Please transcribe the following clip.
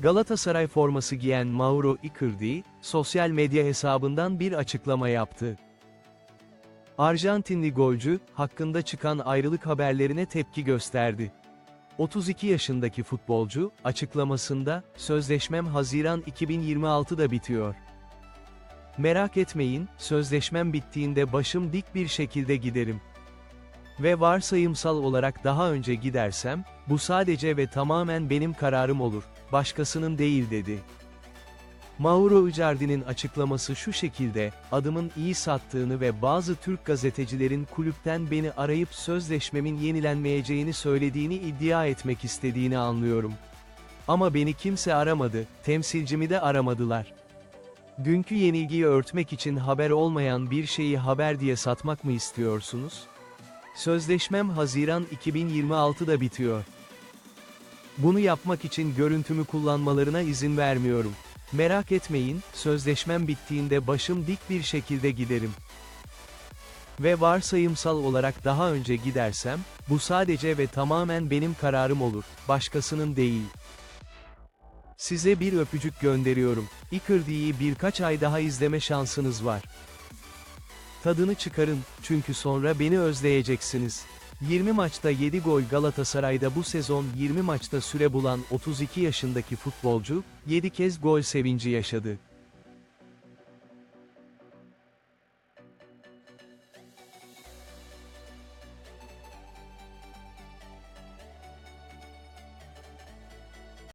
Galatasaray forması giyen Mauro Icardi, sosyal medya hesabından bir açıklama yaptı. Arjantinli golcü, hakkında çıkan ayrılık haberlerine tepki gösterdi. 32 yaşındaki futbolcu, açıklamasında, sözleşmem Haziran 2026'da bitiyor. Merak etmeyin, sözleşmem bittiğinde başım dik bir şekilde giderim. Ve varsayımsal olarak daha önce gidersem, bu sadece ve tamamen benim kararım olur, başkasının değil dedi. Mauro Icardi'nin açıklaması şu şekilde, adımın iyi sattığını ve bazı Türk gazetecilerin kulüpten beni arayıp sözleşmemin yenilenmeyeceğini söylediğini iddia etmek istediğini anlıyorum. Ama beni kimse aramadı, temsilcimi de aramadılar. Dünkü yenilgiyi örtmek için haber olmayan bir şeyi haber diye satmak mı istiyorsunuz? Sözleşmem Haziran 2026'da bitiyor. Bunu yapmak için görüntümü kullanmalarına izin vermiyorum. Merak etmeyin, sözleşmem bittiğinde başım dik bir şekilde giderim. Ve varsayımsal olarak daha önce gidersem, bu sadece ve tamamen benim kararım olur, başkasının değil. Size bir öpücük gönderiyorum. Icardi'yi birkaç ay daha izleme şansınız var. Tadını çıkarın, çünkü sonra beni özleyeceksiniz. 20 maçta 7 gol Galatasaray'da bu sezon 20 maçta süre bulan 32 yaşındaki futbolcu, 7 kez gol sevinci yaşadı.